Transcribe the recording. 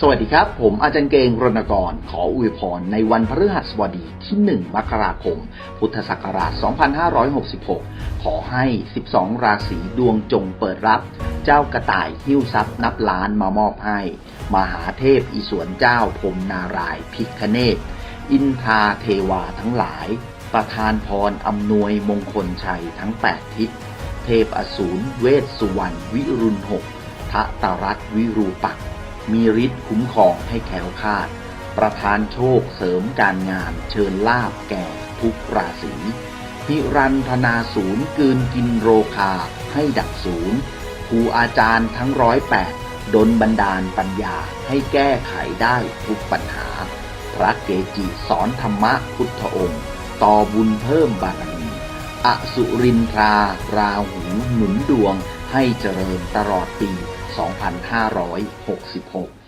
สวัสดีครับ ผมอาจารย์เกงรณกร ขออวยพรในวันพฤหัสบดีที่ 1 มกราคม พุทธศักราช 2566 ขอให้ 12 ราศีดวงจงเปิดรับ เจ้ากระต่ายหิ้วทรัพย์นับล้านมามอบให้ มหาเทพอีสวนเจ้าพรมนารายพิคเนตอินทราเทวาทั้งหลาย ประทานพรอำนวยมงคลชัยทั้ง 8 ทิศ เทพอสูรเวสสุวรรณวิรุณหกทะตรัตวิรูปักษ์ มีฤทธิ์คุ้มครองให้แขวคลาด ประทานโชคเสริมการงานเชิญลาบแก่ทุกราศีหิรันธนาศูนย์กืนกินโรคาให้ดับศูนย์ครูอาจารย์ทั้งร้อยแปดดนบันดาลปัญญาให้แก้ไขได้ทุกปัญหา พระเกจิสอนธรรมะพุทธองค์ ต่อบุญเพิ่มบารมีอสุรินทรา ราหูหนุนดวง ให้เจริญตลอดปี 2566